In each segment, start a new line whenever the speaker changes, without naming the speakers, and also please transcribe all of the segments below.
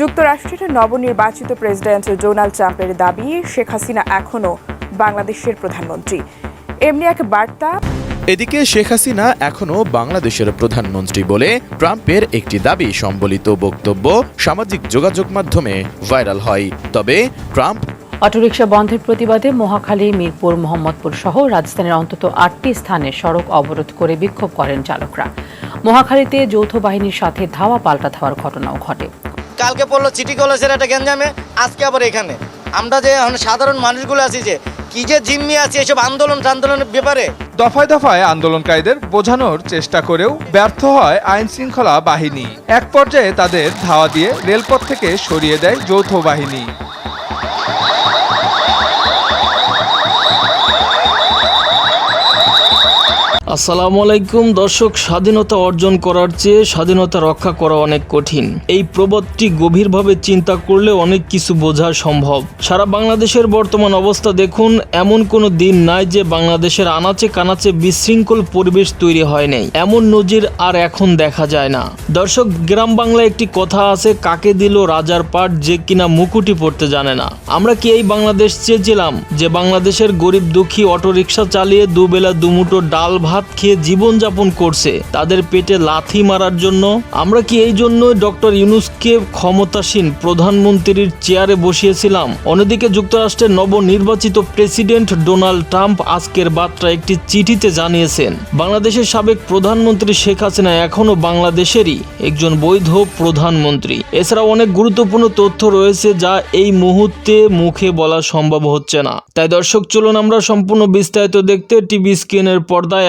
যুক্তরাষ্ট্রের নবনির্বাচিত president Donald ট্রাম্পের দাবি শেখ হাসিনা এখনও বাংলাদেশের প্রধানমন্ত্রী। এমনি এক বার্তা।
এদিকে শেখ হাসিনা এখনও বাংলাদেশের প্রধানমন্ত্রী বলে ট্রাম্পের একটি দাবি সম্বলিত বক্তব্য সামাজিক যোগাযোগ মাধ্যমে ভাইরাল হয়। তবে ট্রাম্প
অটোরিকশা বন্ধের প্রতিবাদে মহাখালী মিরপুর মোহাম্মদপুর সহ রাজধানীর অন্তত আটটি স্থানে সড়ক অবরোধ করে বিক্ষোভ করেন চালকরা। মহাখালীতে যৌথ বাহিনীর সাথে ধাওয়া পাল্টা ধাওয়ার ঘটনাও ঘটে।
কালকে পড়ল সিটি কলেজের একটা গেঞ্জামে আজকে আবার এখানে। আমরা যে সাধারণ মানুষগুলো আছি যে, কি যে জিম্মি আছে এসব আন্দোলন আন্দোলনের ব্যাপারে?
দফায় দফায় আন্দোলনকারীদের বোঝানোর চেষ্টা করেও ব্যর্থ হয় আইন শৃঙ্খলা বাহিনী। এক পর্যায়ে তাদের ধাওয়া দিয়ে রেলপথ থেকে সরিয়ে দেয় যৌথ বাহিনী।
আসসালামু আলাইকুম, দর্শক, স্বাধীনতা অর্জন করার চেয়ে স্বাধীনতা রক্ষা করা অনেক কঠিন। এই প্রবাদটি গভীরভাবে চিন্তা করলে অনেক কিছু বোঝা সম্ভব। সারা বাংলাদেশের বর্তমান অবস্থা দেখুন, এমন কোনো দিন নাই যে বাংলাদেশের আনাচে কানাচে বিশৃঙ্খল পরিবেশ তৈরি হয় নাই। এমন নজির আর এখন দেখা যায় না। দর্শক, গ্রাম বাংলায় একটি কথা আছে, কাকে দিল রাজার পাট যে কিনা মুকুটি পড়তে জানে না। আমরা কি এই বাংলাদেশ চেয়েছিলাম যে বাংলাদেশের গরিব দুঃখী অটোরিকশা চালিয়ে দুবেলা দুমুটো ডাল ভাত খেয়ে জীবনযাপন করছে। তাদের পেটে লাথি মারার জন্য আমরা কি এই জন্য ডক্টর ইউনুসকে ক্ষমতাসীন প্রধানমন্ত্রীর চেয়ারে বসিয়েছিলাম? অন্যদিকে যুক্তরাষ্ট্রের নবনির্বাচিত প্রেসিডেন্ট ডোনাল্ড ট্রাম্প আজকের বার্তা একটি চিঠিতে জানিয়েছেন, বাংলাদেশের সাবেক প্রধানমন্ত্রী শেখ হাসিনা এখনও বাংলাদেশেরই একজন বৈধ প্রধানমন্ত্রী। এছাড়াও অনেক গুরুত্বপূর্ণ তথ্য রয়েছে যা এই মুহূর্তে মুখে বলা সম্ভব হচ্ছে না। তাই দর্শক, চলুন আমরা সম্পূর্ণ বিস্তারিত দেখতে টিভি স্ক্রিনের পর্দায়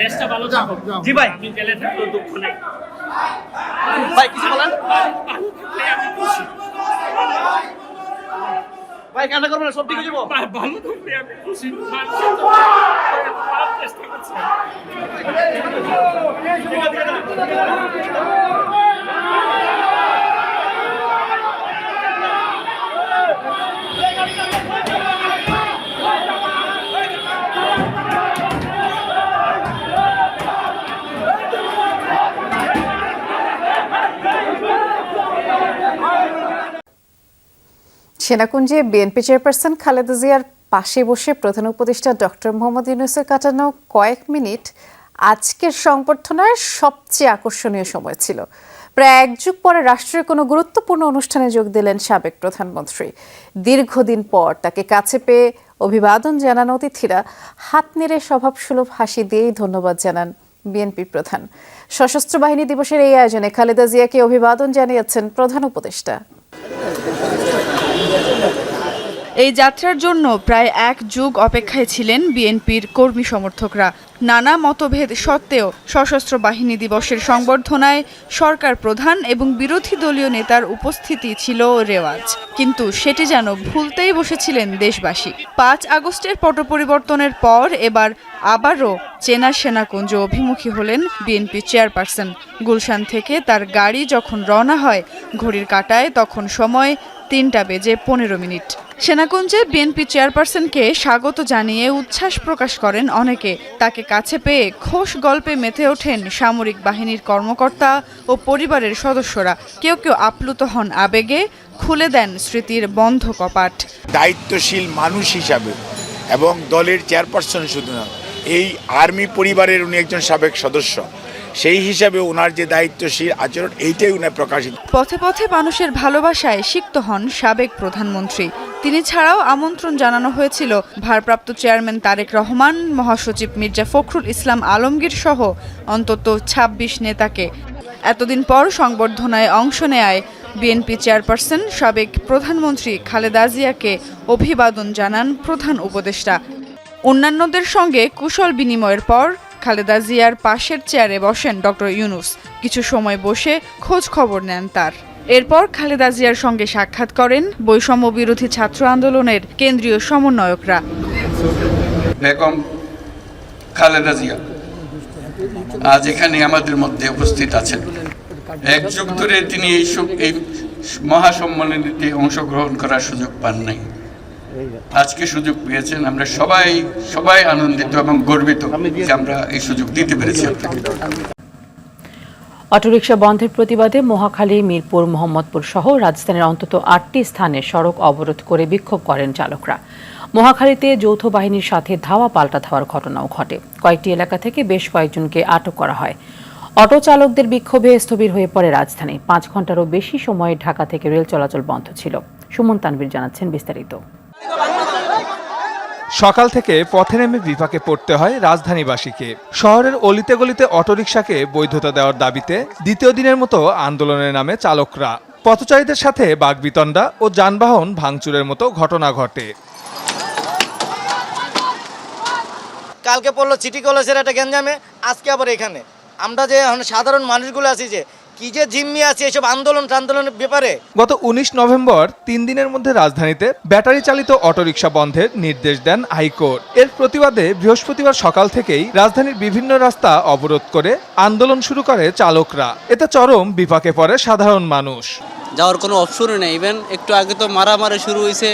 দেশটা ভালো থাকুক
জি ভাই।
আমি জেলে থাকলেও দুঃখ নেই।
ভাই কিছু বলেন? ভাই কান্না করবেন না সব ঠিক হয়ে যাব।
ভালো থাকলে আমি খুশি।
সেনাকুঞ্জে বিএনপি চেয়ারপারসন খালেদা জিয়ার পাশে বসে প্রধান উপদেষ্টা ডক্টর মোহাম্মদ ইউনুসের কাটানো কয়েক মিনিট আজকের সংবর্ধনার সবচেয়ে আকর্ষণীয় সময় ছিল। প্রায় এক যুগ পরে রাষ্ট্রের কোনো গুরুত্বপূর্ণ অনুষ্ঠানে যোগ দিলেন সাবেক প্রধানমন্ত্রী। দীর্ঘদিন পর তাকে কাছে পেয়ে অভিবাদন জানান অতিথিরা। হাত নেড়ে স্বভাবসুলভ হাসি দিয়েই ধন্যবাদ জানান বিএনপি প্রধান। সশস্ত্র বাহিনী দিবসের এই আয়োজনে খালেদা জিয়াকে অভিবাদন জানিয়েছেন প্রধান উপদেষ্টা।
এই যাত্রার জন্য প্রায় এক যুগ অপেক্ষায় ছিলেন বিএনপির কর্মী সমর্থকরা। নানা মতভেদ সত্ত্বেও সশস্ত্র বাহিনী দিবসের সংবর্ধনায় সরকার প্রধান এবং বিরোধী দলীয় নেতার উপস্থিতি ছিল রেওয়াজ। কিন্তু সেটি যেন ভুলতেই বসেছিলেন দেশবাসী। পাঁচ আগস্টের পট পরিবর্তনের পর এবার আবারও চেনা সেনাকুঞ্জ অভিমুখী হলেন বিএনপি চেয়ারপারসন। গুলশান থেকে তার গাড়ি যখন রওনা হয়, ঘড়ির কাটায় তখন সময় তিনটা বেজে পনেরো মিনিট। সেনাকুঞ্জে বিএনপি চেয়ারপারসনকে স্বাগত জানিয়ে উচ্ছ্বাস প্রকাশ করেন অনেকে। তাকে কাছে পেয়ে খোশ গল্পে মেতে ওঠেন সামরিক বাহিনীর কর্মকর্তা ও পরিবারের সদস্যরা। কেউ কেউ আপ্লুত হন আবেগে, খুলে দেন স্মৃতির বন্ধ কপাট।
দায়িত্বশীল মানুষ হিসাবে এবং দলের চেয়ারপারসন শুধু না, এই আর্মি পরিবারের উনি একজন সাবেক সদস্য। সেই হিসাবে ওনার যে দায়িত্বশীল আচরণ, এইটাই উনি প্রকাশিত
পথে পথে মানুষের ভালোবাসায় সিক্ত হন সাবেক প্রধানমন্ত্রী। তিনি ছাড়াও আমন্ত্রণ জানানো হয়েছিল ভারপ্রাপ্ত চেয়ারম্যান তারেক রহমান, মহাসচিব মির্জা ফখরুল ইসলাম আলমগীর সহ অন্তত ২৬ নেতাকে। এতদিন পর সংবর্ধনায় অংশ নেয় বিএনপি চেয়ারপারসন সাবেক প্রধানমন্ত্রী খালেদা জিয়াকে অভিবাদন জানান প্রধান উপদেষ্টা। অন্যান্যদের সঙ্গে কুশল বিনিময়ের পর খালেদা জিয়ার পাশের চেয়ারে বসেন ডক্টর ইউনুস। কিছু সময় বসে খোঁজ খবর নেন তার। এরপর খালেদা জিয়ার সঙ্গে সাক্ষাৎ করেন বৈষম্য বিরোধী ছাত্র আন্দোলনের কেন্দ্রীয় সমন্বয়করা।
খালেদা জিয়া, আজ এখানে আমাদের মধ্যে উপস্থিত আছেন। এক যুগ ধরে তিনি এই মহাসম্মেলনীতে অংশগ্রহণ করার সুযোগ পান নাই। আজকে সুযোগ পেয়েছেন আমরা সবাই সবাই আনন্দিত এবং গর্বিত যে আমরা এই সুযোগ দিতে পেরেছি আপনাকে।
অটোরিকশা বন্ধের প্রতিবাদে মহাখালী মিরপুর মোহাম্মদপুর সহ রাজধানীর অন্তত আটটি স্থানে সড়ক অবরোধ করে বিক্ষোভ করেন চালকরা। মহাখালীতে যৌথ বাহিনীর সাথে ধাওয়া পাল্টা ধাওয়ার ঘটনাও ঘটে। কয়েকটি এলাকা থেকে বেশ কয়েকজনকে আটক করা হয়। অটো চালকদের বিক্ষোভে স্থবির হয়ে পড়ে রাজধানী। পাঁচ ঘন্টারও বেশি সময় ঢাকা থেকে রেল চলাচল বন্ধ ছিল। সুমন তানভীর জানাচ্ছেন বিস্তারিত।
সকাল থেকে পথে নেমে বিপাকে পড়তে হয় রাজধানীবাসীকে। শহরের অলিতে গলিতে অটোরিকশাকে বৈধতা দেওয়ার দাবিতে দ্বিতীয় দিনের মতো আন্দোলনের নামে চালকরা। পথচারীদের সাথে বাগবিতণ্ডা ও যানবাহন ভাঙচুরের মতো ঘটনা ঘটে।
কালকে পড়ল সিটি কলেজের একটা গেঞ্জামে, আজকে আবার এখানে। আমরা যে সাধারণ মানুষগুলো আছি যে কি যে জিম্মি আছে এসব আন্দোলন টান্দোলনের ব্যাপারে?
গত উনিশ নভেম্বর তিন দিনের মধ্যে রাজধানীতে ব্যাটারি চালিত অটোরিকশা বন্ধের নির্দেশ দেন হাইকোর্ট। এর প্রতিবাদে বৃহস্পতিবার সকাল থেকেই রাজধানীর বিভিন্ন রাস্তা অবরোধ করে আন্দোলন শুরু করে চালকরা। এতে চরম বিপাকে পড়ে সাধারণ মানুষ।
যাওয়ার কোনো অপশনই নেই। ইভেন একটু আগে তো মারামারি শুরু হয়েছে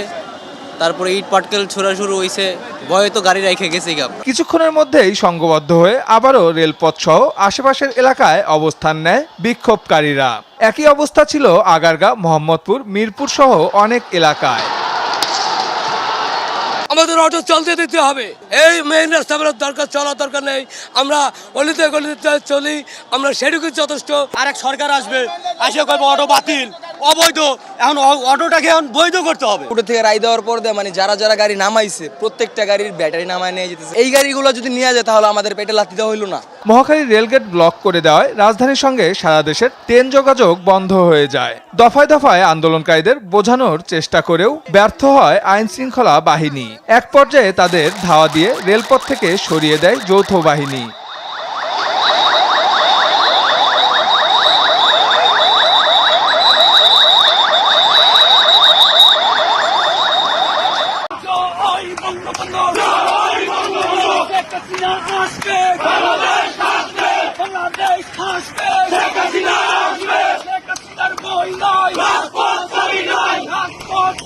তারপরে ইট পাটকেল ছোড়া শুরু হয়েছে ভয়ে তো গাড়ি রেখে গেছি গা।
কিছুক্ষণের মধ্যেই সংঘবদ্ধ হয়ে আবারও রেলপথ সহ আশেপাশের এলাকায় অবস্থান নেয় বিক্ষোভকারীরা। একই অবস্থা ছিল আগারগা মোহাম্মদপুর মিরপুর সহ অনেক এলাকায়।
আমাদের অটো চলতে দিতে হবে। এই মেইন রাস্তা দরকার, চলার দরকার নেই। আমরা অলিতে গলিতে চলি আমরা সেটুকু যথেষ্ট।
আর এক সরকার আসবে আসে কইব অটো বাতিল, অবৈধ। এখন অটোটাকে এখন বৈধ করতে হবে।
ওটা থেকে রায় দেওয়ার পর মানে যারা যারা গাড়ি নামাইছে, প্রত্যেকটা গাড়ির ব্যাটারি নামায় নিয়ে যেতেছে। এই গাড়িগুলো যদি নিয়ে যায়, তাহলে আমাদের পেটে লাথি দেওয়া হইল না।
মহাখালী রেলগেট ব্লক করে দেওয়ায় রাজধানীর সঙ্গে সারা দেশের ট্রেন যোগাযোগ বন্ধ হয়ে যায়। দফায় দফায় আন্দোলনকারীদের বোঝানোর চেষ্টা করেও ব্যর্থ হয় আইন শৃঙ্খলা বাহিনী। এক পর্যায়ে তাদের ধাওয়া দিয়ে রেলপথ থেকে সরিয়ে দেয় যৌথ বাহিনী।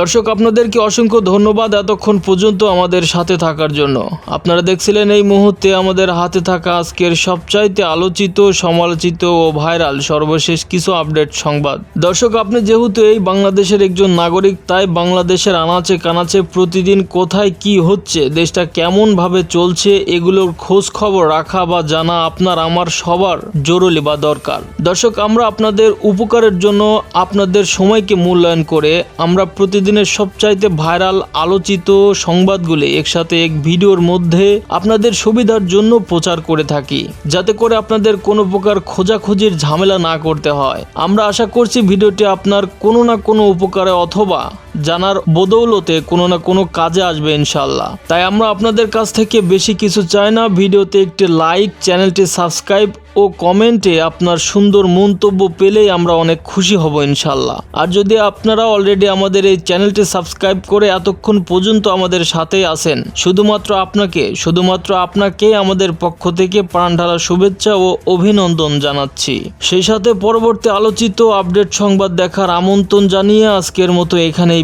দর্শক, আপনাদেরকে অসংখ্য ধন্যবাদ এতক্ষণ পর্যন্ত আমাদের সাথে থাকার জন্য। আপনারা দেখছিলেন এই মুহূর্তে আমাদের হাতে থাকা আজকের সবচাইতে আলোচিত, সমালোচিত ও ভাইরাল সর্বশেষ কিছু আপডেট সংবাদ। দর্শক, আপনি যেহেতু এই বাংলাদেশের একজন নাগরিক, তাই বাংলাদেশের আনাচে কানাচে প্রতিদিন কোথায় কি হচ্ছে, দেশটা কেমন ভাবে চলছে, এগুলোর খোঁজ খবর রাখা বা জানা আপনার, আমার সবার জরুরি বা দরকার। দর্শক, আমরা আপনাদের উপকারের জন্য আপনাদের সময়কে মূল্যায়ন করে আমরা প্রতিদিনের সবচাইতে ভাইরাল আলোচিত সংবাদগুলি একসাথে এক ভিডিওর মধ্যে আপনাদের সুবিধার জন্য প্রচার করে থাকি, যাতে করে আপনাদের কোনো প্রকার খোঁজাখুঁজির ঝামেলা না করতে হয়। আমরা আশা করছি ভিডিওটি আপনার কোনো না কোনো উপকারে অথবা জানার বদৌলতে কোনো না কোনো কাজে আসবে ইনশাল্লাহ তাই আমরা আপনাদের কাছ থেকে বেশি কিছু চাই না। ভিডিওতে একটি লাইক, চ্যানেলটি সাবস্ক্রাইব ও কমেন্টে আপনার সুন্দর মন্তব্য পেলেই আমরা অনেক খুশি হব ইনশাল্লাহ আর যদি আপনারা অলরেডি আমাদের এই চ্যানেলটি সাবস্ক্রাইব করে এতক্ষণ পর্যন্ত আমাদের সাথেই আছেন, শুধুমাত্র আপনাকে শুধুমাত্র আপনাকে আমাদের পক্ষ থেকে প্রাণ ঢালা শুভেচ্ছা ও অভিনন্দন জানাচ্ছি। সেই সাথে পরবর্তী আলোচিত আপডেট সংবাদ দেখার আমন্ত্রণ জানিয়ে আজকের মতো এখানেই